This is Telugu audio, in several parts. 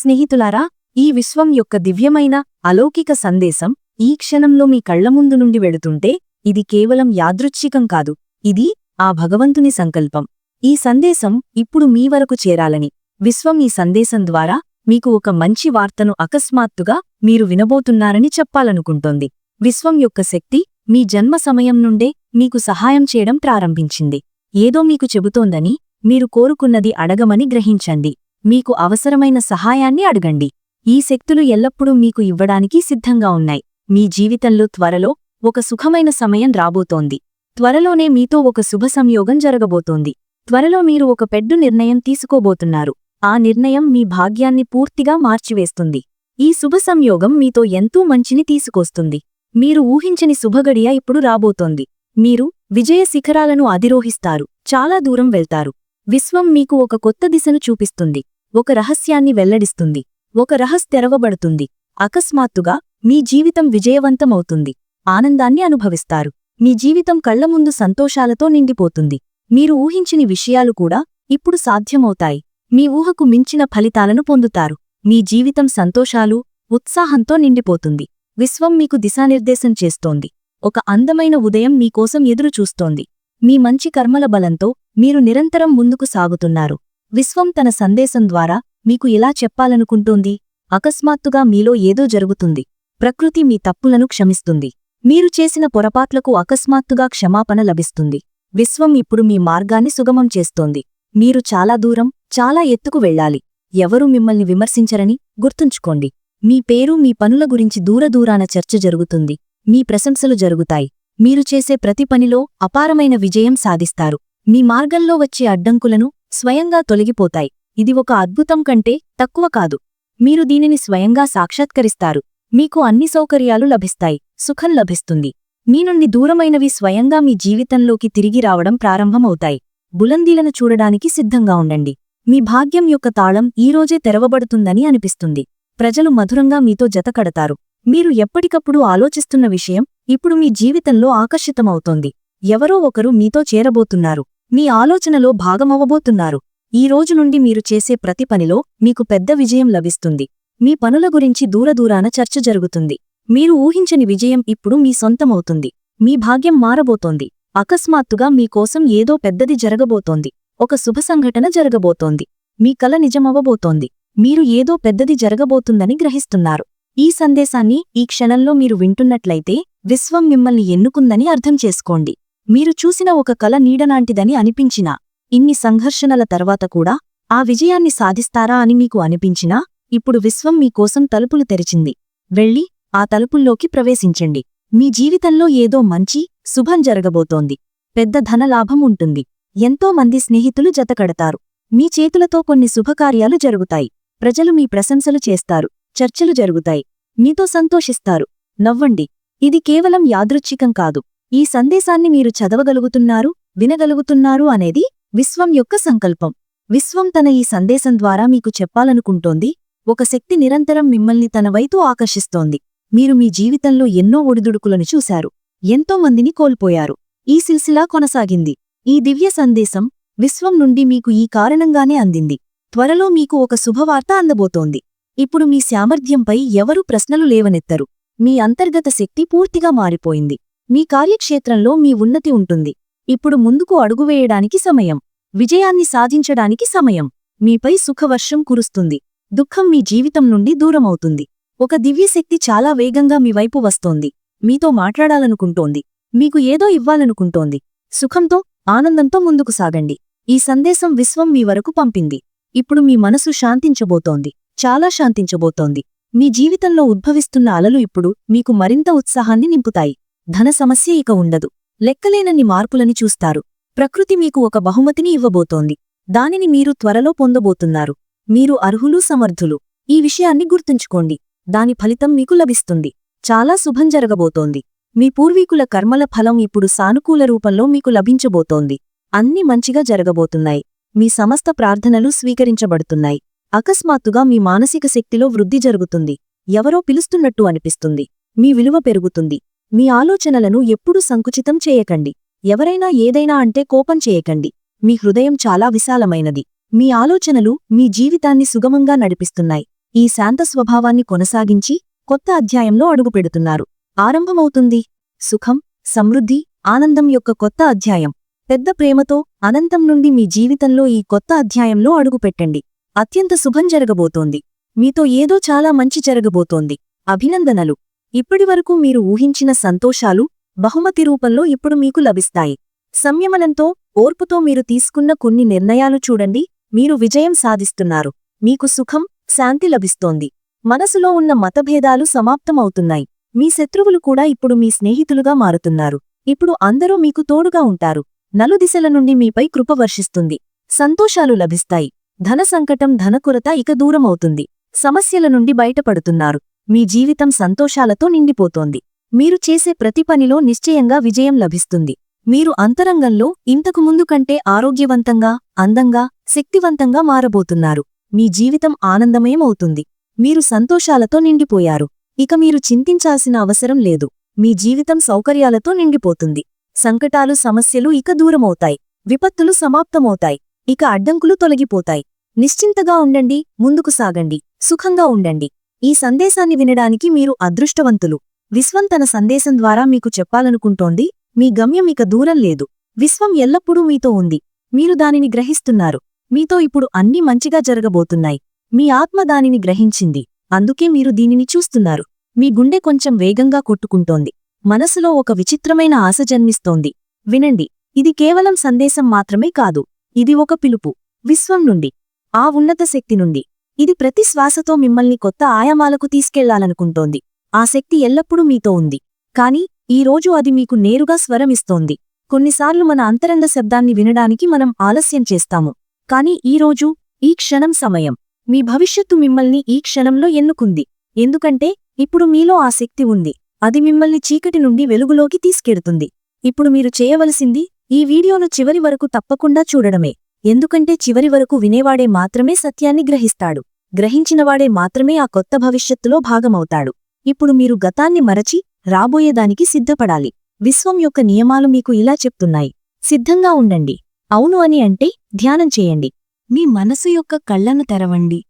స్నేహితులారా ఈ విశ్వం యొక్క దివ్యమైన అలౌకిక సందేశం ఈ క్షణంలో మీ కళ్ళముందు నుండి వెళుతుంటే ఇది కేవలం యాదృచ్ఛికం కాదు ఇది ఆ భగవంతుని సంకల్పం. ఈ సందేశం ఇప్పుడు మీ వరకు చేరాలని. విశ్వం ఈ సందేశం ద్వారా మీకు ఒక మంచి వార్తను అకస్మాత్తుగా మీరు వినబోతున్నారని చెప్పాలనుకుంటోంది. విశ్వం యొక్క శక్తి మీ జన్మ సమయం నుండే మీకు సహాయం చేయడం ప్రారంభించింది. ఏదో మీకు చెబుతోందని మీరు కోరుకున్నది అడగమని గ్రహించండి. మీకు అవసరమైన సహాయాన్ని అడగండి. ఈ శక్తులు ఎల్లప్పుడూ మీకు ఇవ్వడానికి సిద్ధంగా ఉన్నాయి. మీ జీవితంలో త్వరలో ఒక సుఖమైన సమయం రాబోతోంది. త్వరలోనే మీతో ఒక శుభ సంయోగం జరగబోతోంది. త్వరలో మీరు ఒక పెద్ద నిర్ణయం తీసుకోబోతున్నారు. ఆ నిర్ణయం మీ భాగ్యాన్ని పూర్తిగా మార్చివేస్తుంది. ఈ శుభ సంయోగం మీతో ఎంతో మంచిని తీసుకొస్తుంది. మీరు ఊహించని శుభగడియ ఇప్పుడు రాబోతోంది. మీరు విజయ శిఖరాలను అధిరోహిస్తారు. చాలా దూరం వెళ్తారు. విశ్వం మీకు ఒక కొత్త దిశను చూపిస్తుంది. ఒక రహస్యాన్ని వెల్లడిస్తుంది. ఒక రహస్ తెరవబడుతుంది. అకస్మాత్తుగా మీ జీవితం విజయవంతమవుతుంది. ఆనందాన్ని అనుభవిస్తారు. మీ జీవితం కళ్ళ ముందు సంతోషాలతో నిండిపోతుంది. మీరు ఊహించని విషయాలు కూడా ఇప్పుడు సాధ్యమవుతాయి. మీ ఊహకు మించిన ఫలితాలను పొందుతారు. మీ జీవితం సంతోషాలు ఉత్సాహంతో నిండిపోతుంది. విశ్వం మీకు దిశానిర్దేశం చేస్తోంది. ఒక అందమైన ఉదయం మీకోసం ఎదురుచూస్తోంది. మీ మంచి కర్మల బలంతో మీరు నిరంతరం ముందుకు సాగుతున్నారు. విశ్వం తన సందేశం ద్వారా మీకు ఎలా చెప్పాలనుకుంటోంది అకస్మాత్తుగా మీలో ఏదో జరుగుతుంది. ప్రకృతి మీ తప్పులను క్షమిస్తుంది. మీరు చేసిన పొరపాట్లకు అకస్మాత్తుగా క్షమాపణ లభిస్తుంది. విశ్వం ఇప్పుడు మీ మార్గాన్ని సుగమం చేస్తోంది. మీరు చాలా దూరం చాలా ఎత్తుకు వెళ్ళాలి. ఎవరూ మిమ్మల్ని విమర్శించరని గుర్తుంచుకోండి. మీ పేరు మీ పనుల గురించి దూరదూరాన చర్చ జరుగుతుంది. మీ ప్రశంసలు జరుగుతాయి. మీరు చేసే ప్రతి పనిలో అపారమైన విజయం సాధిస్తారు. మీ మార్గంలో వచ్చే అడ్డంకులను స్వయంగా తొలగిపోతాయి. ఇది ఒక అద్భుతం కంటే తక్కువ కాదు. మీరు దీనిని స్వయంగా సాక్షాత్కరిస్తారు. మీకు అన్ని సౌకర్యాలు లభిస్తాయి. సుఖం లభిస్తుంది. మీ నుండి దూరమైనవి స్వయంగా మీ జీవితంలోకి తిరిగి రావడం ప్రారంభమవుతాయి. బులందీలను చూడడానికి సిద్ధంగా ఉండండి. మీ భాగ్యం యొక్క తాళం ఈరోజే తెరవబడుతుందని అనిపిస్తుంది. ప్రజలు మధురంగా మీతో జతకడతారు మీరు ఎప్పటికప్పుడు ఆలోచిస్తున్న విషయం ఇప్పుడు మీ జీవితంలో ఆకర్షితమవుతోంది. ఎవరో ఒకరు మీతో చేరబోతున్నారు. మీ ఆలోచనలో భాగమవ్వబోతున్నారు. ఈ రోజు నుండి మీరు చేసే ప్రతి పనిలో మీకు పెద్ద విజయం లభిస్తుంది. మీ పనుల గురించి దూరదూరాన చర్చ జరుగుతుంది. మీరు ఊహించని విజయం ఇప్పుడు మీ సొంతమవుతుంది. మీ భాగ్యం మారబోతోంది. అకస్మాత్తుగా మీకోసం ఏదో పెద్దది జరగబోతోంది. ఒక శుభ సంఘటన జరగబోతోంది. మీ కల నిజమవ్వబోతోంది. మీరు ఏదో పెద్దది జరగబోతుందని గ్రహిస్తున్నారు. ఈ సందేశాన్ని ఈ క్షణంలో మీరు వింటున్నట్లయితే విశ్వం మిమ్మల్ని ఎన్నుకుందని అర్థం చేసుకోండి. మీరు చూసిన ఒక కల నీడనాంటిదని అనిపించినా ఇన్ని సంఘర్షణల తర్వాత కూడా ఆ విజయాన్ని సాధిస్తారా అని మీకు అనిపించినా ఇప్పుడు విశ్వం మీకోసం తలుపులు తెరిచింది. వెళ్ళి ఆ తలుపుల్లోకి ప్రవేశించండి. మీ జీవితంలో ఏదో మంచి శుభం జరగబోతోంది. పెద్ద ధనలాభం ఉంటుంది. ఎంతో మంది స్నేహితులు జతకడతారు. మీ చేతులతో కొన్ని శుభకార్యాలు జరుగుతాయి. ప్రజలు మీ ప్రశంసలు చేస్తారు. చర్చలు జరుగుతాయి. మీతో సంతోషిస్తారు. నవ్వండి. ఇది కేవలం యాదృచ్ఛికం కాదు. ఈ సందేశాన్ని మీరు చదవగలుగుతున్నారు వినగలుగుతున్నారు అనేది విశ్వం యొక్క సంకల్పం. విశ్వం తన ఈ సందేశం ద్వారా మీకు చెప్పాలనుకుంటోంది ఒక శక్తి నిరంతరం మిమ్మల్ని తన వైపు ఆకర్షిస్తోంది. మీరు మీ జీవితంలో ఎన్నో ఒడిదుడుకులను చూశారు ఎంతో మందిని కోల్పోయారు. ఈ సిల్సిలా కొనసాగింది. ఈ దివ్య సందేశం విశ్వం నుండి మీకు ఈ కారణంగానే అందింది. త్వరలో మీకు ఒక శుభవార్త అందబోతోంది. ఇప్పుడు మీ సామర్థ్యంపై ఎవరూ ప్రశ్నలు లేవనెత్తరు. మీ అంతర్గత శక్తి పూర్తిగా మారిపోయింది. మీ కార్యక్షేత్రంలో మీ ఉన్నతి ఉంటుంది. ఇప్పుడు ముందుకు అడుగువేయడానికి సమయం. విజయాన్ని సాధించడానికి సమయం. మీపై సుఖవర్షం కురుస్తుంది. దుఃఖం మీ జీవితం నుండి దూరమవుతుంది. ఒక దివ్యశక్తి చాలా వేగంగా మీ వైపు వస్తోంది. మీతో మాట్లాడాలనుకుంటోంది. మీకు ఏదో ఇవ్వాలనుకుంటోంది. సుఖంతో ఆనందంతో ముందుకు సాగండి. ఈ సందేశం విశ్వం మీ వరకు పంపింది. ఇప్పుడు మీ మనసు శాంతించబోతోంది. చాలా శాంతించబోతోంది. మీ జీవితంలో ఉద్భవిస్తున్న అలలు ఇప్పుడు మీకు మరింత ఉత్సాహాన్ని నింపుతాయి. ధన సమస్య ఇక ఉండదు. లెక్కలేనన్ని మార్పులని చూస్తారు. ప్రకృతి మీకు ఒక బహుమతిని ఇవ్వబోతోంది. దానిని మీరు త్వరలో పొందబోతున్నారు. మీరు అర్హులు సమర్థులు. ఈ విషయాన్ని గుర్తుంచుకోండి. దాని ఫలితం మీకు లభిస్తుంది. చాలా శుభం జరగబోతోంది. మీ పూర్వీకుల కర్మల ఫలం ఇప్పుడు సానుకూల రూపంలో మీకు లభించబోతోంది. అన్ని మంచిగా జరగబోతున్నాయి. మీ సమస్త ప్రార్థనలు స్వీకరించబడుతున్నాయి. అకస్మాత్తుగా మీ మానసిక శక్తిలో వృద్ధి జరుగుతుంది. ఎవరో పిలుస్తున్నట్టు అనిపిస్తుంది. మీ విలువ పెరుగుతుంది. మీ ఆలోచనలను ఎప్పుడూ సంకుచితం చేయకండి. ఎవరైనా ఏదైనా అంటే కోపం చేయకండి. మీ హృదయం చాలా విశాలమైనది. మీ ఆలోచనలు మీ జీవితాన్ని సుగమంగా నడిపిస్తున్నాయి. ఈ శాంత స్వభావాన్ని కొనసాగించి కొత్త అధ్యాయంలో అడుగుపెడుతున్నారు. ఆరంభమవుతుంది. సుఖం సమృద్ధి ఆనందం యొక్క కొత్త అధ్యాయం. పెద్ద ప్రేమతో అనంతం నుండి మీ జీవితంలో ఈ కొత్త అధ్యాయంలో అడుగుపెట్టండి. అత్యంత శుభం జరగబోతోంది. మీతో ఏదో చాలా మంచి జరగబోతోంది. అభినందనలు. ఇప్పటివరకు మీరు ఊహించిన సంతోషాలు బహుమతి రూపంలో ఇప్పుడు మీకు లభిస్తాయి. సంయమనంతో ఓర్పుతో మీరు తీసుకున్న కొన్ని నిర్ణయాలు చూడండి మీరు విజయం సాధిస్తున్నారు. మీకు సుఖం శాంతి లభిస్తోంది. మనసులో ఉన్న మతభేదాలు సమాప్తమవుతున్నాయి. మీ శత్రువులు కూడా ఇప్పుడు మీ స్నేహితులుగా మారుతున్నారు. ఇప్పుడు అందరూ మీకు తోడుగా ఉంటారు. నలుదిశల నుండి మీపై కృప వర్షిస్తుంది. సంతోషాలు లభిస్తాయి. ధన సంకటం ధనకురత ఇక దూరమవుతుంది. సమస్యల నుండి బయటపడుతున్నారు. మీ జీవితం సంతోషాలతో నిండిపోతోంది. మీరు చేసే ప్రతి పనిలో నిశ్చయంగా విజయం లభిస్తుంది. మీరు అంతరంగంలో ఇంతకుముందు కంటే ఆరోగ్యవంతంగా అందంగా శక్తివంతంగా మారబోతున్నారు. మీ జీవితం ఆనందమయమవుతుంది. మీరు సంతోషాలతో నిండిపోయారు. ఇక మీరు చింతించాల్సిన అవసరం లేదు. మీ జీవితం సౌకర్యాలతో నిండిపోతుంది. సంకటాలు సమస్యలు ఇక దూరమవుతాయి. విపత్తులు సమాప్తమవుతాయి. ఇక అడ్డంకులు తొలగిపోతాయి. నిశ్చింతగా ఉండండి ముందుకు సాగండి. సుఖంగా ఉండండి. ఈ సందేశాన్ని వినడానికి మీరు అదృష్టవంతులు. విశ్వం తన సందేశం ద్వారా మీకు చెప్పాలనుకుంటోంది మీ గమ్యం ఇక దూరం లేదు. విశ్వం ఎల్లప్పుడూ మీతో ఉంది. మీరు దానిని గ్రహిస్తున్నారు. మీతో ఇప్పుడు అన్నీ మంచిగా జరగబోతున్నాయి. మీ ఆత్మ దానిని గ్రహించింది. అందుకే మీరు దీనిని చూస్తున్నారు. మీ గుండె కొంచెం వేగంగా కొట్టుకుంటోంది. మనసులో ఒక విచిత్రమైన ఆశ జన్మిస్తోంది. వినండి ఇది కేవలం సందేశం మాత్రమే కాదు. ఇది ఒక పిలుపు. విశ్వం నుండి. ఆ ఉన్నత శక్తి నుండి. ఇది ప్రతి శ్వాసతో మిమ్మల్ని కొత్త ఆయామాలకు తీసుకెళ్ళాలనుకుంటోంది. ఆ శక్తి ఎల్లప్పుడూ మీతో ఉంది. కాని ఈ రోజు అది మీకు నేరుగా స్వరమిస్తోంది. కొన్నిసార్లు మన అంతరంగ శబ్దాన్ని వినడానికి మనం ఆలస్యం చేస్తాము. కాని ఈ రోజు ఈ క్షణం సమయం. మీ భవిష్యత్తు మిమ్మల్ని ఈ క్షణంలో ఎన్నుకుంది. ఎందుకంటే ఇప్పుడు మీలో ఆ శక్తి ఉంది. అది మిమ్మల్ని చీకటి నుండి వెలుగులోకి తీసుకెడుతుంది ఇప్పుడు మీరు చేయవలసింది ఈ వీడియోను చివరి వరకు తప్పకుండా చూడడమే. ఎందుకంటే చివరి వరకు వినేవాడే మాత్రమే సత్యాన్ని గ్రహిస్తాడు. గ్రహించినవాడే మాత్రమే ఆ కొత్త భవిష్యత్తులో భాగమవుతాడు. ఇప్పుడు మీరు గతాన్ని మరచి రాబోయేదానికి సిద్ధపడాలి. విశ్వం యొక్క నియమాలు మీకు ఇలా చెప్తున్నాయి. సిద్ధంగా ఉండండి. అవును అని అంటే ధ్యానం చేయండి. మీ మనసు యొక్క కళ్ళను తెరవండి.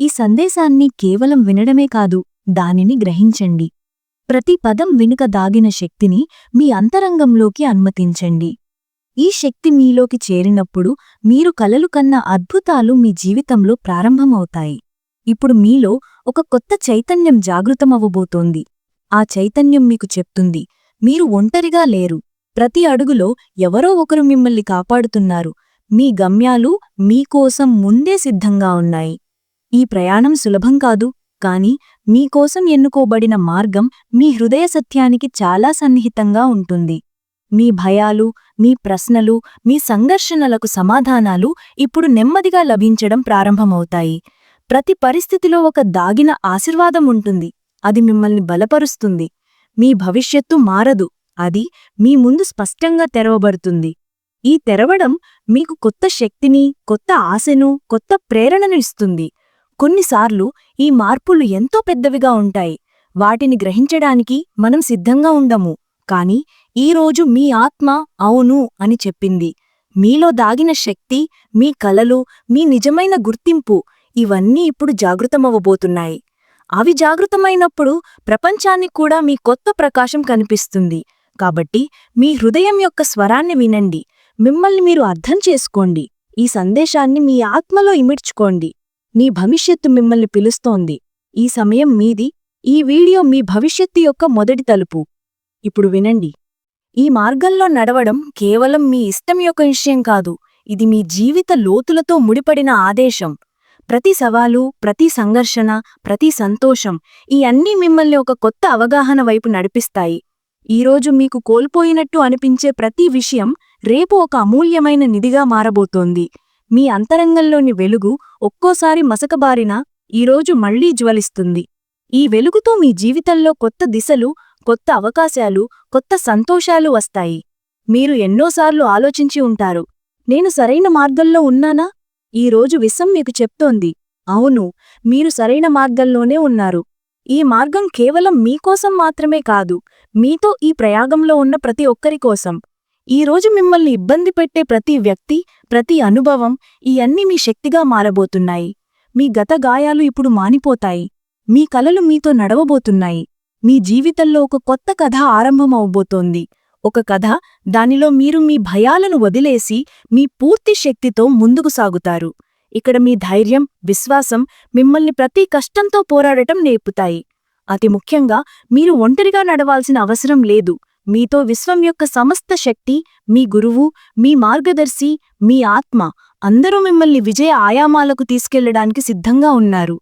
ఈ సందేశాన్ని కేవలం వినడమే కాదు దానిని గ్రహించండి. ప్రతి పదం వెనుక దాగిన శక్తిని మీ అంతరంగంలోకి అనుమతించండి. ఈ శక్తి మీలోకి చేరినప్పుడు మీరు కలలు కన్న అద్భుతాలు మీ జీవితంలో ప్రారంభమవుతాయి. ఇప్పుడు మీలో ఒక కొత్త చైతన్యం జాగృతమవ్వబోతోంది. ఆ చైతన్యం మీకు చెప్తుంది మీరు ఒంటరిగా లేరు. ప్రతి అడుగులో ఎవరో ఒకరు మిమ్మల్ని కాపాడుతున్నారు. మీ గమ్యాలు మీకోసం ముందే సిద్ధంగా ఉన్నాయి. ఈ ప్రయాణం సులభం కాదు కాని మీకోసం ఎన్నుకోబడిన మార్గం మీ హృదయ సత్యానికి చాలా సన్నిహితంగా ఉంటుంది. మీ భయాలు మీ ప్రశ్నలు మీ సంఘర్షణలకు సమాధానాలు ఇప్పుడు నెమ్మదిగా లభించడం ప్రారంభమవుతాయి. ప్రతి పరిస్థితిలో ఒక దాగిన ఆశీర్వాదం ఉంటుంది. అది మిమ్మల్ని బలపరుస్తుంది. మీ భవిష్యత్తు మారదు. అది మీ ముందు స్పష్టంగా తెరవబడుతుంది. ఈ తెరవడం మీకు కొత్త శక్తిని కొత్త ఆశను కొత్త ప్రేరణను ఇస్తుంది. కొన్నిసార్లు ఈ మార్పులు ఎంతో పెద్దవిగా ఉంటాయి. వాటిని గ్రహించడానికి మనం సిద్ధంగా ఉండము. కాని ఈరోజు మీ ఆత్మ అవును అని చెప్పింది. మీలో దాగిన శక్తి మీ కలలు మీ నిజమైన గుర్తింపు ఇవన్నీ ఇప్పుడు జాగృతమవ్వబోతున్నాయి. అవి జాగృతమైనప్పుడు ప్రపంచానికి కూడా మీ కొత్త ప్రకాశం కనిపిస్తుంది. కాబట్టి మీ హృదయం యొక్క స్వరాన్ని వినండి. మిమ్మల్ని మీరు అర్థం చేసుకోండి. ఈ సందేశాన్ని మీ ఆత్మలో ఇమిడ్చుకోండి. మీ భవిష్యత్తు మిమ్మల్ని పిలుస్తోంది. ఈ సమయం మీది. ఈ వీడియో మీ భవిష్యత్తు యొక్క మొదటి తలుపు. ఇప్పుడు వినండి. ఈ మార్గంలో నడవడం కేవలం మీ ఇష్టం యొక్క విషయం కాదు ఇది మీ జీవిత లోతులతో ముడిపడిన ఆదేశం. ప్రతి సవాలు ప్రతి సంఘర్షణ ప్రతి సంతోషం ఈ అన్నీ మిమ్మల్ని ఒక కొత్త అవగాహన వైపు నడిపిస్తాయి. ఈరోజు మీకు కోల్పోయినట్టు అనిపించే ప్రతి విషయం రేపు ఒక అమూల్యమైన నిధిగా మారబోతోంది. మీ అంతరంగంలోని వెలుగు ఒక్కోసారి మసకబారినా ఈరోజు మళ్ళీ జ్వలిస్తుంది. ఈ వెలుగుతో మీ జీవితంలో కొత్త దిశలు కొత్త అవకాశాలు కొత్త సంతోషాలు వస్తాయి. మీరు ఎన్నోసార్లు ఆలోచించి ఉంటారు. నేను సరైన మార్గంలో ఉన్నానా? ఈరోజు విసం మీకు చెప్తోంది. అవును మీరు సరైన మార్గంలోనే ఉన్నారు. ఈ మార్గం కేవలం మీకోసం మాత్రమే కాదు మీతో ఈ ప్రయాగంలో ఉన్న ప్రతి ఒక్కరి కోసం. ఈరోజు మిమ్మల్ని ఇబ్బంది పెట్టే ప్రతి వ్యక్తి ప్రతి అనుభవం ఇవన్నీ మీ శక్తిగా మారబోతున్నాయి. మీ గత గాయాలు ఇప్పుడు మానిపోతాయి. మీ కలలు మీతో నడవబోతున్నాయి. మీ జీవితంలో ఒక కొత్త కథ ఆరంభమవబోతోంది. ఒక కథ దానిలో మీరు మీ భయాలను వదిలేసి మీ పూర్తి శక్తితో ముందుకు సాగుతారు. ఇక్కడ మీ ధైర్యం విశ్వాసం మిమ్మల్ని ప్రతి కష్టంతో పోరాడటం నేర్పుతాయి. అతి ముఖ్యంగా మీరు ఒంటరిగా నడవాల్సిన అవసరం లేదు. మీతో విశ్వం యొక్క సమస్త శక్తి మీ గురువు మీ మార్గదర్శి మీ ఆత్మ అందరూ మిమ్మల్ని విజయ ఆయామాలకు తీసుకెళ్ళడానికి సిద్ధంగా ఉన్నారు.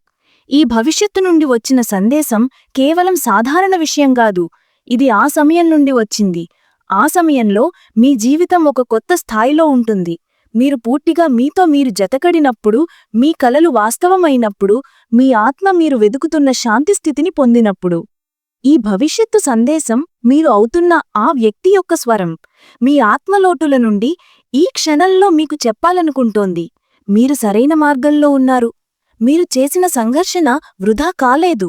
ఈ భవిష్యత్తు నుండి వచ్చిన సందేశం కేవలం సాధారణ విషయం కాదు. ఇది ఆ సమయం నుండి వచ్చింది. ఆ సమయంలో మీ జీవితం ఒక కొత్త స్థాయిలో ఉంటుంది. మీరు పూర్తిగా మీతో మీరు జతకడినప్పుడు మీ కలలు వాస్తవమైనప్పుడు మీ ఆత్మ మీరు వెదుకుతున్న శాంతి స్థితిని పొందినప్పుడు. ఈ భవిష్యత్తు సందేశం మీరు అవుతున్న ఆ వ్యక్తి యొక్క స్వరం. మీ ఆత్మలోటుల నుండి ఈ క్షణంలో మీకు చెప్పాలనుకుంటోంది. మీరు సరైన మార్గంలో ఉన్నారు. మీరు చేసిన సంఘర్షణ వృధా కాలేదు.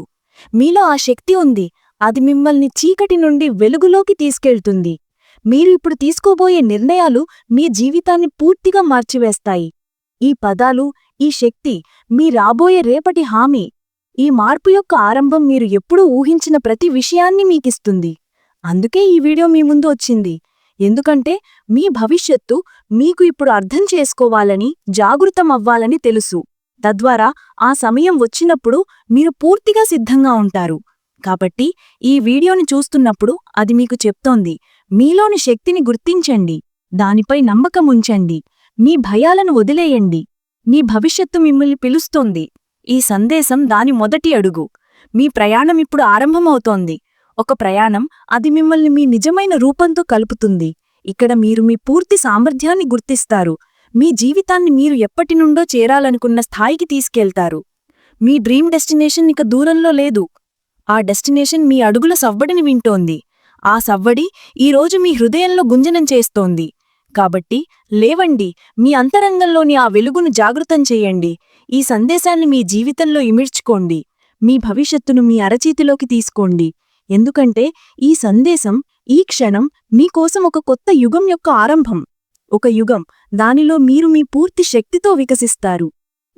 మీలో ఆ శక్తి ఉంది. అది మిమ్మల్ని చీకటి నుండి వెలుగులోకి తీసుకెళ్తుంది. మీరు ఇప్పుడు తీసుకోబోయే నిర్ణయాలు మీ జీవితాన్ని పూర్తిగా మార్చివేస్తాయి. ఈ పదాలు ఈ శక్తి మీ రాబోయే రేపటి హామీ. ఈ మార్పు యొక్క ఆరంభం మీరు ఎప్పుడూ ఊహించిన ప్రతి విషయాన్ని మీకిస్తుంది. అందుకే ఈ వీడియో మీ ముందు వచ్చింది. ఎందుకంటే మీ భవిష్యత్తు మీకు ఇప్పుడు అర్థం చేసుకోవాలని జాగృతమవ్వాలని తెలుసు. తద్వారా ఆ సమయం వచ్చినప్పుడు మీరు పూర్తిగా సిద్ధంగా ఉంటారు. కాబట్టి ఈ వీడియోని చూస్తున్నప్పుడు అది మీకు చెప్తోంది. మీలోని శక్తిని గుర్తించండి. దానిపై నమ్మకముంచండి మీ భయాలను వదిలేయండి. మీ భవిష్యత్తు మిమ్మల్ని పిలుస్తోంది. ఈ సందేశం దాని మొదటి అడుగు. మీ ప్రయాణం ఇప్పుడు ఆరంభమవుతోంది. ఒక ప్రయాణం అది మిమ్మల్ని మీ నిజమైన రూపంతో కలుపుతుంది. ఇక్కడ మీరు మీ పూర్తి సామర్థ్యాన్ని గుర్తిస్తారు. మీ జీవితాన్ని మీరు ఎప్పటినుండో చేరాలనుకున్న స్థాయికి తీసుకెళ్తారు. మీ డ్రీమ్ డెస్టినేషన్ ఇక దూరంలో లేదు. ఆ డెస్టినేషన్ మీ అడుగుల సవ్వడిని వింటోంది. ఆ సవ్వడి ఈరోజు మీ హృదయంలో గుంజనం చేస్తోంది. కాబట్టి లేవండి మీ అంతరంగంలోని ఆ వెలుగును జాగృతం చేయండి. ఈ సందేశాన్ని మీ జీవితంలో ఇమిడ్చుకోండి. మీ భవిష్యత్తును మీ అరచేతిలోకి తీసుకోండి. ఎందుకంటే ఈ సందేశం ఈ క్షణం మీకోసం ఒక కొత్త యుగం యొక్క ఆరంభం. ఒక యుగం. దానిలో మీరు మీ పూర్తి శక్తితో వికసిస్తారు.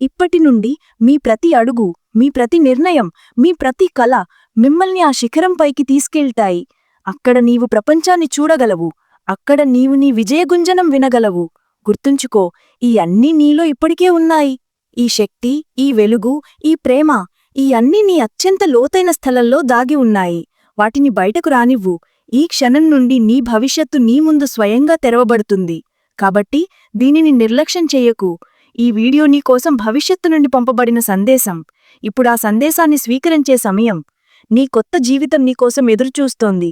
ఇప్పటి నుండి మీ ప్రతి అడుగు మీ ప్రతి నిర్ణయం మీ ప్రతి కల మిమ్మల్ని ఆ శిఖరంపైకి తీసుకెళ్తాయి. అక్కడ నీవు ప్రపంచాన్ని చూడగలవు. అక్కడ నీవు నీ విజయగుంజనం వినగలవు. గుర్తుంచుకో ఈ అన్నీ నీలో ఇప్పటికే ఉన్నాయి. ఈ శక్తి ఈ వెలుగు ఈ ప్రేమ ఈ అన్నీ నీ అత్యంత లోతైన స్థలంలో దాగి ఉన్నాయి. వాటిని బయటకు రానివ్వు. ఈ క్షణం నుండి నీ భవిష్యత్తు నీ ముందు స్వయంగా తెరవబడుతుంది. కాబట్టి దీనిని నిర్లక్ష్యం చెయ్యకు ఈ వీడియో నీకోసం భవిష్యత్తు నుండి పంపబడిన సందేశం. ఇప్పుడా సందేశాన్ని స్వీకరించే సమయం. నీ కొత్త జీవితం నీకోసం ఎదురుచూస్తోంది.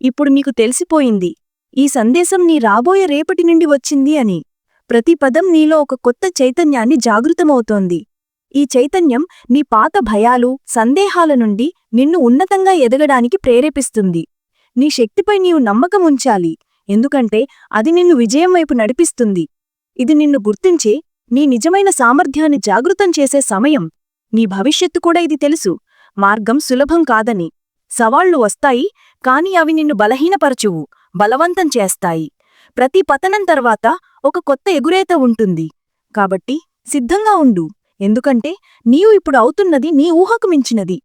ఇప్పుడు నీకు తెలిసిపోయింది. ఈ సందేశం నీ రాబోయే రేపటి నుండి వచ్చింది అని. ప్రతి పదం నీలో ఒక కొత్త చైతన్యాన్ని జాగృతమవుతోంది. ఈ చైతన్యం నీ పాత భయాలు సందేహాల నుండి నిన్ను ఉన్నతంగా ఎదగడానికి ప్రేరేపిస్తుంది. నీ శక్తిపై నీవు నమ్మకముంచాలి. ఎందుకంటే అది నిన్ను విజయం వైపు నడిపిస్తుంది. ఇది నిన్ను గుర్తించే నీ నిజమైన సామర్థ్యాన్ని జాగృతం చేసే సమయం. నీ భవిష్యత్తు కూడా ఇది తెలుసు. మార్గం సులభం కాదని. సవాళ్ళు వస్తాయి కాని అవి నిన్ను బలహీనపరచువు బలవంతం చేస్తాయి. ప్రతి పతనం తర్వాత ఒక కొత్త ఎగురేత ఉంటుంది. కాబట్టి సిద్ధంగా ఉండు. ఎందుకంటే నీవు ఇప్పుడు అవుతున్నది నీ ఊహకు మించినది.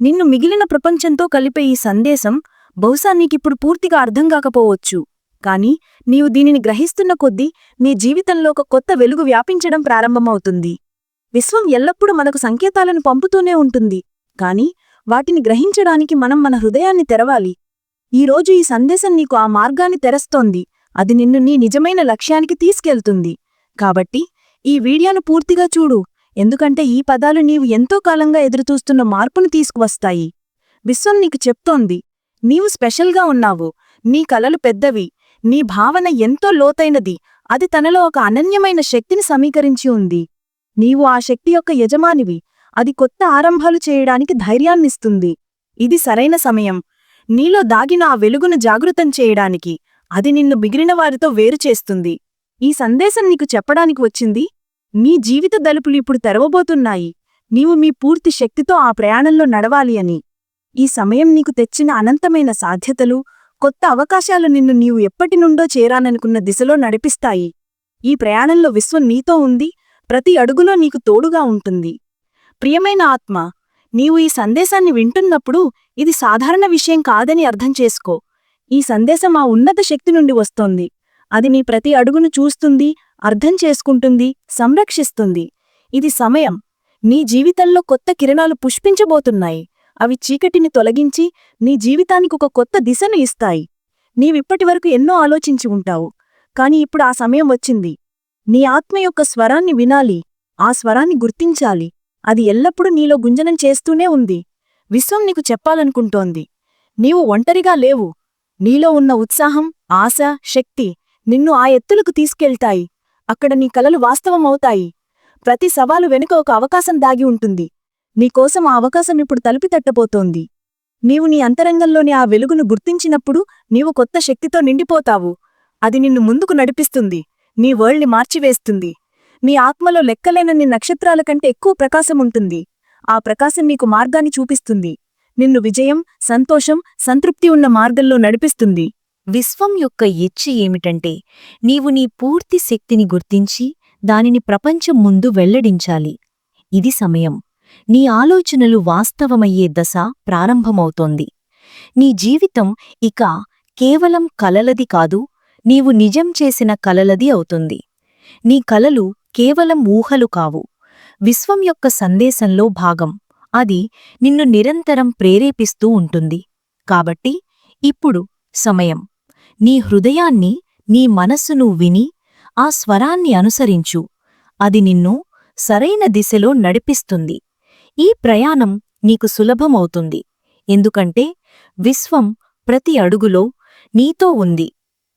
నిన్ను మిగిలిన ప్రపంచంతో కలిపే ఈ సందేశం బహుశా నీకిప్పుడు పూర్తిగా అర్థం కాకపోవచ్చు. కాని నీవు దీనిని గ్రహిస్తున్న కొద్దీ నీ జీవితంలో ఒక కొత్త వెలుగు వ్యాపించడం ప్రారంభమవుతుంది. విశ్వం ఎల్లప్పుడూ మనకు సంకేతాలను పంపుతూనే ఉంటుంది. కాని వాటిని గ్రహించడానికి మనం మన హృదయాన్ని తెరవాలి. ఈరోజు ఈ సందేశం నీకు ఆ మార్గాన్ని తెరస్తోంది. అది నిన్ను నీ నిజమైన లక్ష్యానికి తీసుకెళ్తుంది. కాబట్టి ఈ వీడియోను పూర్తిగా చూడు. ఎందుకంటే ఈ పదాలు నీవు ఎంతో కాలంగా ఎదురుచూస్తున్న మార్పును తీసుకువస్తాయి. విశ్వం నీకు చెప్తోంది. నీవు స్పెషల్గా ఉన్నావు. నీ కలలు పెద్దవి. నీ భావన ఎంతో లోతైనది. అది తనలో ఒక అనన్యమైన శక్తిని సమీకరించి ఉంది. నీవు ఆ శక్తి యొక్క యజమానివి. అది కొత్త ఆరంభాలు చేయడానికి ధైర్యాన్నిస్తుంది. ఇది సరైన సమయం. నీలో దాగిన ఆ వెలుగును జాగృతం చేయడానికి. అది నిన్ను మిగిలిన వారితో వేరు చేస్తుంది. ఈ సందేశం నీకు చెప్పడానికి వచ్చింది? నీ జీవిత దలుపులు ఇప్పుడు తెరవబోతున్నాయి. నీవు మీ పూర్తి శక్తితో ఆ ప్రయాణంలో నడవాలి అని. ఈ సమయం నీకు తెచ్చిన అనంతమైన సాధ్యతలు కొత్త అవకాశాలు నిన్ను నీవు ఎప్పటి నుండో చేరాననుకున్న దిశలో నడిపిస్తాయి. ఈ ప్రయాణంలో విశ్వం నీతో ఉంది. ప్రతి అడుగులో నీకు తోడుగా ఉంటుంది. ప్రియమైన ఆత్మ నీవు ఈ సందేశాన్ని వింటున్నప్పుడు ఇది సాధారణ విషయం కాదని అర్థం చేసుకో. ఈ సందేశం ఆ ఉన్నత శక్తి నుండి వస్తోంది. అది నీ ప్రతి అడుగును చూస్తుంది అర్థం చేసుకుంటుంది సంరక్షిస్తుంది. ఇది సమయం. నీ జీవితంలో కొత్త కిరణాలు పుష్పించబోతున్నాయి. అవి చీకటిని తొలగించి నీ జీవితానికి ఒక కొత్త దిశను ఇస్తాయి. నీవిప్పటివరకు ఎన్నో ఆలోచించి ఉంటావు. కాని ఇప్పుడు ఆ సమయం వచ్చింది. నీ ఆత్మ యొక్క స్వరాన్ని వినాలి. ఆ స్వరాన్ని గుర్తించాలి. అది ఎల్లప్పుడూ నీలో గుంజనం చేస్తూనే ఉంది. విశ్వం నీకు చెప్పాలనుకుంటోంది. నీవు ఒంటరిగా లేవు. నీలో ఉన్న ఉత్సాహం ఆశ శక్తి నిన్ను ఆ ఎత్తులకు తీసుకెళ్తాయి. అక్కడ నీ కలలు వాస్తవమవుతాయి. ప్రతి సవాలు వెనుక ఒక అవకాశం దాగి ఉంటుంది. నీకోసం ఆ అవకాశం ఇప్పుడు తలుపి తట్టబోతోంది. నీవు నీ అంతరంగంలోని ఆ వెలుగును గుర్తించినప్పుడు నీవు కొత్త శక్తితో నిండిపోతావు. అది నిన్ను ముందుకు నడిపిస్తుంది. నీ వరల్డ్ని మార్చివేస్తుంది. నీ ఆత్మలో లెక్కలేనన్ని నక్షత్రాల కంటే ఎక్కువ ప్రకాశం ఉంటుంది. ఆ ప్రకాశం నీకు మార్గాన్ని చూపిస్తుంది. నిన్ను విజయం సంతోషం సంతృప్తి ఉన్న మార్గంలో నడిపిస్తుంది. విశ్వం యొక్క ఇచ్చి ఏమిటంటే నీవు నీ పూర్తి శక్తిని గుర్తించి దానిని ప్రపంచం ముందు వెల్లడించాలి. ఇది సమయం. నీ ఆలోచనలు వాస్తవమయ్యే దశ ప్రారంభమవుతోంది. నీ జీవితం ఇక కేవలం కలలది కాదు నీవు నిజం చేసిన కలలది అవుతుంది. నీ కలలు కేవలం ఊహలు కావు. విశ్వం యొక్క సందేశంలో భాగం. అది నిన్ను నిరంతరం ప్రేరేపిస్తూ ఉంటుంది. కాబట్టి ఇప్పుడు సమయం. నీ హృదయాన్ని నీ మనస్సును విని ఆ స్వరాన్ని అనుసరించు. అది నిన్ను సరైన దిశలో నడిపిస్తుంది. ఈ ప్రయాణం నీకు సులభమవుతుంది. ఎందుకంటే విశ్వం ప్రతి అడుగులో నీతో ఉంది.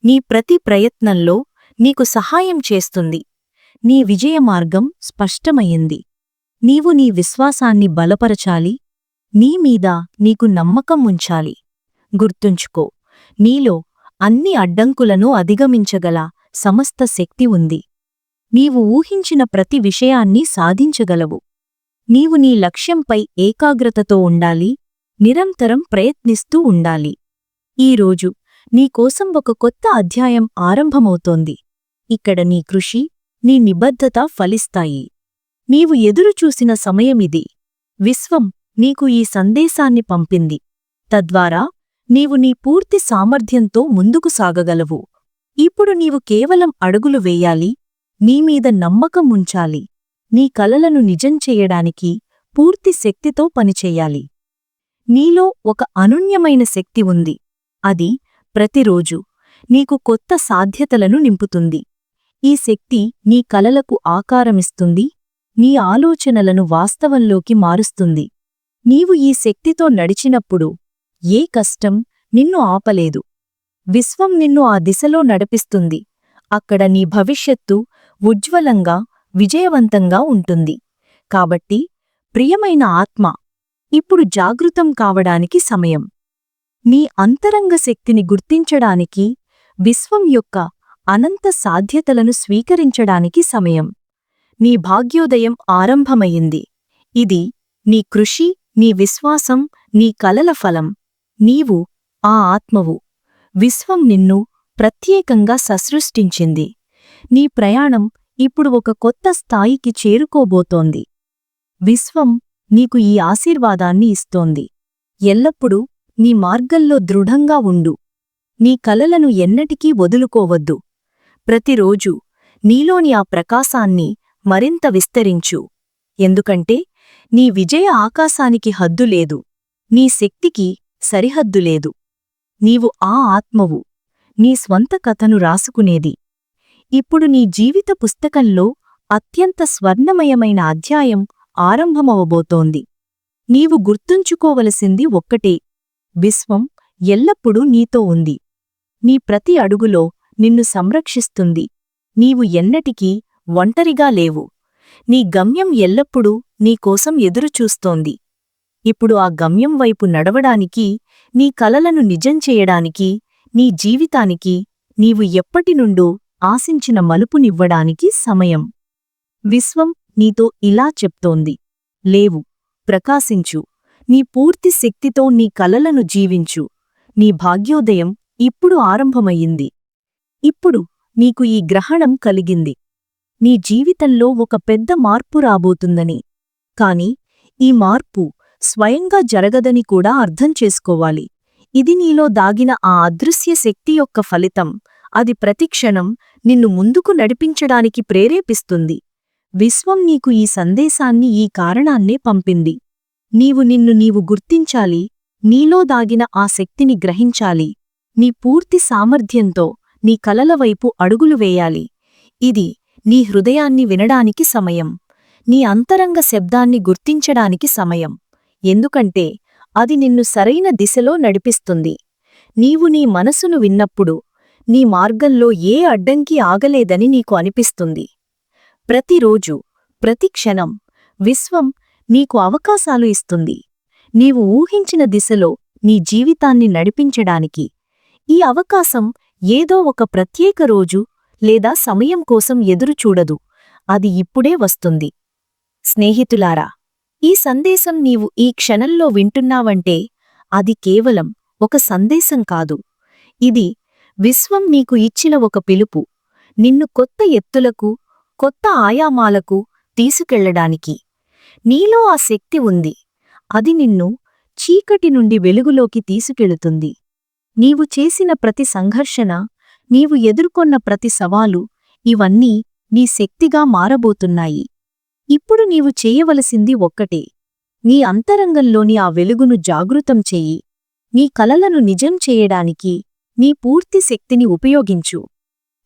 నీ ప్రతి ప్రయత్నంలో నీకు సహాయం చేస్తుంది. నీ విజయ మార్గం స్పష్టమయ్యింది నీవు నీ విశ్వాసాన్ని బలపరచాలి. నీ మీద నీకు నమ్మకం ఉంచాలి. గుర్తుంచుకో నీలో అన్ని అడ్డంకులను అధిగమించగల సమస్త శక్తి ఉంది. నీవు ఊహించిన ప్రతి విషయాన్ని సాధించగలవు. నీవు నీ లక్ష్యంపై ఏకాగ్రతతో ఉండాలి నిరంతరం ప్రయత్నిస్తూ ఉండాలి. ఈరోజు నీకోసం ఒక కొత్త అధ్యాయం ఆరంభమవుతోంది. ఇక్కడ నీ కృషి నీ నిబద్ధత ఫలిస్తాయి. నీవు ఎదురుచూసిన సమయమిది. విశ్వం నీకు ఈ సందేశాన్ని పంపింది. తద్వారా నీవు నీ పూర్తి సామర్థ్యంతో ముందుకు సాగగలవు. ఇప్పుడు నీవు కేవలం అడుగులు వేయాలి నీమీద నమ్మకం ఉంచాలి. నీ కలలను నిజం చెయ్యడానికి పూర్తి శక్తితో పనిచెయ్యాలి నీలో ఒక అనున్యమైన శక్తి ఉంది. అది ప్రతిరోజు నీకు కొత్త సాధ్యతలను నింపుతుంది. ఈ శక్తి నీ కలలకు ఆకారమిస్తుంది. నీ ఆలోచనలను వాస్తవంలోకి మారుస్తుంది. నీవు ఈ శక్తితో నడిచినప్పుడు ఏ కష్టం నిన్ను ఆపలేదు. విశ్వం నిన్ను ఆ దిశలో నడిపిస్తుంది. అక్కడ నీ భవిష్యత్తు ఉజ్వలంగా విజయవంతంగా ఉంటుంది. కాబట్టి ప్రియమైన ఆత్మ ఇప్పుడు జాగృతం కావడానికి సమయం. నీ అంతరంగ శక్తిని గుర్తించడానికి విశ్వం యొక్క అనంత సాధ్యతలను స్వీకరించడానికి సమయం. నీ భాగ్యోదయం ఆరంభమయ్యింది ఇది నీ కృషి నీ విశ్వాసం నీ కలల ఫలం. నీవు ఆ ఆత్మవు. విశ్వం నిన్ను ప్రత్యేకంగా ససృష్టించింది నీ ప్రయాణం ఇప్పుడు ఒక కొత్త స్థాయికి చేరుకోబోతోంది. విశ్వం నీకు ఈ ఆశీర్వాదాన్ని ఇస్తోంది. ఎల్లప్పుడూ నీ మార్గంలో దృఢంగా ఉండు. నీ కలలను ఎన్నటికీ వదులుకోవద్దు. ప్రతిరోజు నీలోని ఆ ప్రకాశాన్ని మరింత విస్తరించు. ఎందుకంటే నీ విజయ ఆకాశానికి హద్దు లేదు. నీ శక్తికి సరిహద్దు లేదు. నీవు ఆ ఆత్మవు. నీ స్వంత కథను రాసుకునేది. ఇప్పుడు నీ జీవిత పుస్తకంలో అత్యంత స్వర్ణమయమైన అధ్యాయం ఆరంభమవబోతోంది. నీవు గుర్తుంచుకోవలసింది ఒక్కటే. విశ్వం ఎల్లప్పుడూ నీతో ఉంది. నీ ప్రతి అడుగులో నిన్ను సంరక్షిస్తుంది. నీవు ఎన్నటికీ ఒంటరిగా లేవు. నీ గమ్యం ఎల్లప్పుడూ నీకోసం ఎదురుచూస్తోంది. ఇప్పుడు ఆ గమ్యం వైపు నడవడానికి నీ కలలను నిజం చేయడానికి నీ జీవితానికి నీవు ఎప్పటినుండో ఆశించిన మలుపునివ్వడానికి సమయం. విశ్వం నీతో ఇలా చెప్తోంది. లేవు ప్రకాశించు. నీ పూర్తి శక్తితో నీ కలలను జీవించు. నీ భాగ్యోదయం ఇప్పుడు ఆరంభమయ్యింది. ఇప్పుడు నీకు ఈ గ్రహణం కలిగింది. నీ జీవితంలో ఒక పెద్ద మార్పు రాబోతుందని. కాని ఈ మార్పు స్వయంగా జరగదని కూడా అర్థం చేసుకోవాలి. ఇది నీలో దాగిన ఆ అదృశ్య శక్తి యొక్క ఫలితం. అది ప్రతిక్షణం నిన్ను ముందుకు నడిపించడానికి ప్రేరేపిస్తుంది. విశ్వం నీకు ఈ సందేశాన్ని ఈ కారణాన్నే పంపింది. నీవు నిన్ను నీవు గుర్తించాలి నీలో దాగిన ఆ శక్తిని గ్రహించాలి. నీ పూర్తి సామర్థ్యంతో నీ కలల వైపు అడుగులు వేయాలి. ఇది నీ హృదయాన్ని వినడానికి సమయం. నీ అంతరంగ శబ్దాన్ని గుర్తించడానికి సమయం. ఎందుకంటే అది నిన్ను సరైన దిశలో నడిపిస్తుంది. నీవు నీ మనసును విన్నప్పుడు నీ మార్గంలో ఏ అడ్డంకి ఆగలేదని నీకు అనిపిస్తుంది. ప్రతిరోజు ప్రతి క్షణం విశ్వం నీకు అవకాశాలు ఇస్తుంది. నీవు ఊహించిన దిశలో నీ జీవితాన్ని నడిపించడానికి ఈ అవకాశం ఏదో ఒక ప్రత్యేక రోజు లేదా సమయం కోసం ఎదురుచూడదు. అది ఇప్పుడే వస్తుంది. స్నేహితులారా ఈ సందేశం నీవు ఈ క్షణంలో వింటున్నావంటే అది కేవలం ఒక సందేశం కాదు. ఇది విశ్వం నీకు ఇచ్చిన ఒక పిలుపు. నిన్ను కొత్త ఎత్తులకు కొత్త ఆయామాలకు తీసుకెళ్ళడానికి. నీలో ఆ శక్తి ఉంది. అది నిన్ను చీకటి నుండి వెలుగులోకి తీసుకెళుతుంది. నీవు చేసిన ప్రతి సంఘర్షణ నీవు ఎదుర్కొన్న ప్రతి సవాలు ఇవన్నీ నీ శక్తిగా మారబోతున్నాయి. ఇప్పుడు నీవు చేయవలసింది ఒక్కటే. నీ అంతరంగంలోని ఆ వెలుగును జాగృతం చెయ్యి నీ కలలను నిజం చేయడానికి నీ పూర్తి శక్తిని ఉపయోగించు.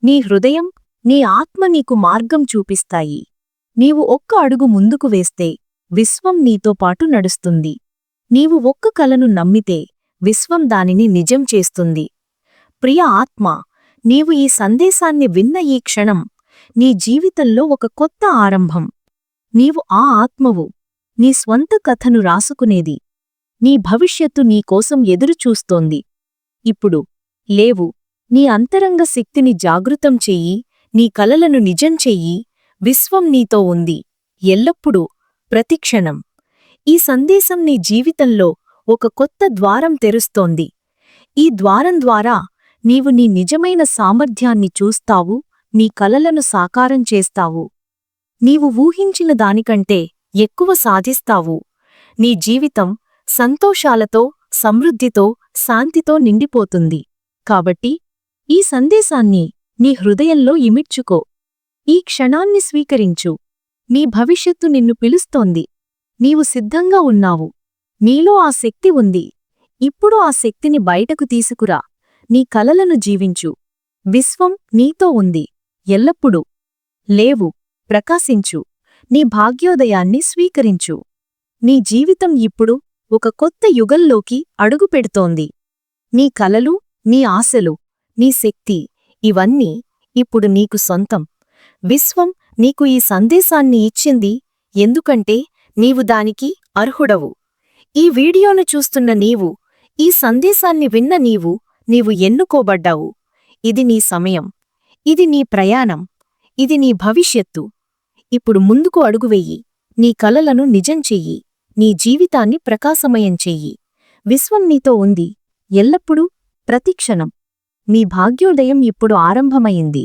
నీ హృదయం నీ ఆత్మ నీకు మార్గం చూపిస్తాయి. నీవు ఒక్క అడుగు ముందుకు వేస్తే విశ్వం నీతో పాటు నడుస్తుంది. నీవు ఒక్క కలను నమ్మితే విశ్వం దానిని నిజం చేస్తుంది. ప్రియ ఆత్మ నీవు ఈ సందేశాన్ని విన్న ఈ క్షణం నీ జీవితంలో ఒక కొత్త ఆరంభం. నీవు ఆ ఆత్మవు నీ స్వంత కథను రాసుకునేది. నీ భవిష్యత్తు నీకోసం ఎదురుచూస్తోంది. ఇప్పుడు లేవు. నీ అంతరంగ శక్తిని జాగృతం చెయ్యి నీ కలలను నిజం చెయ్యి విశ్వం నీతో ఉంది. ఎల్లప్పుడూ ప్రతిక్షణం. ఈ సందేశం నీ జీవితంలో ఒక కొత్త ద్వారం తెరుస్తోంది. ఈ ద్వారం ద్వారా నీవు నీ నిజమైన సామర్థ్యాన్ని చూస్తావు నీ కలలను సాకారం చేస్తావు. నీవు ఊహించిన దానికంటే ఎక్కువ సాధిస్తావు. నీ జీవితం సంతోషాలతో సమృద్ధితో శాంతితో నిండిపోతుంది. కాబట్టి ఈ సందేశాన్ని నీ హృదయంలో ఇమిడ్చుకో. ఈ క్షణాన్ని స్వీకరించు. నీ భవిష్యత్తు నిన్ను పిలుస్తోంది. నీవు సిద్ధంగా ఉన్నావు. నీలో ఆ శక్తి ఉంది. ఇప్పుడు ఆ శక్తిని బయటకు తీసుకురా. నీ కలలను జీవించు. విశ్వం నీతో ఉంది. ఎల్లప్పుడూ. లేవు. ప్రకాశించు. నీ భాగ్యోదయాన్ని స్వీకరించు. నీ జీవితం ఇప్పుడు ఒక కొత్త యుగంలోకి అడుగుపెడుతోంది. నీ కలలు నీ ఆశలు నీ శక్తి ఇవన్నీ ఇప్పుడు నీకు సొంతం. విశ్వం నీకు ఈ సందేశాన్ని ఇచ్చింది ఎందుకంటే నీవు దానికి అర్హుడవు. ఈ వీడియోను చూస్తున్న నీవు ఈ సందేశాన్ని విన్న నీవు నీవు ఎన్నుకోబడ్డావు. ఇది నీ సమయం. ఇది నీ ప్రయాణం. ఇది నీ భవిష్యత్తు. ఇప్పుడు ముందుకు అడుగువెయ్యి నీ కలలను నిజం చెయ్యి. నీ జీవితాన్ని ప్రకాశమయం చెయ్యి. విశ్వం నీతో ఉంది. ఎల్లప్పుడూ ప్రతిక్షణం. మీ భాగ్యోదయం ఇప్పుడు ఆరంభమైంది.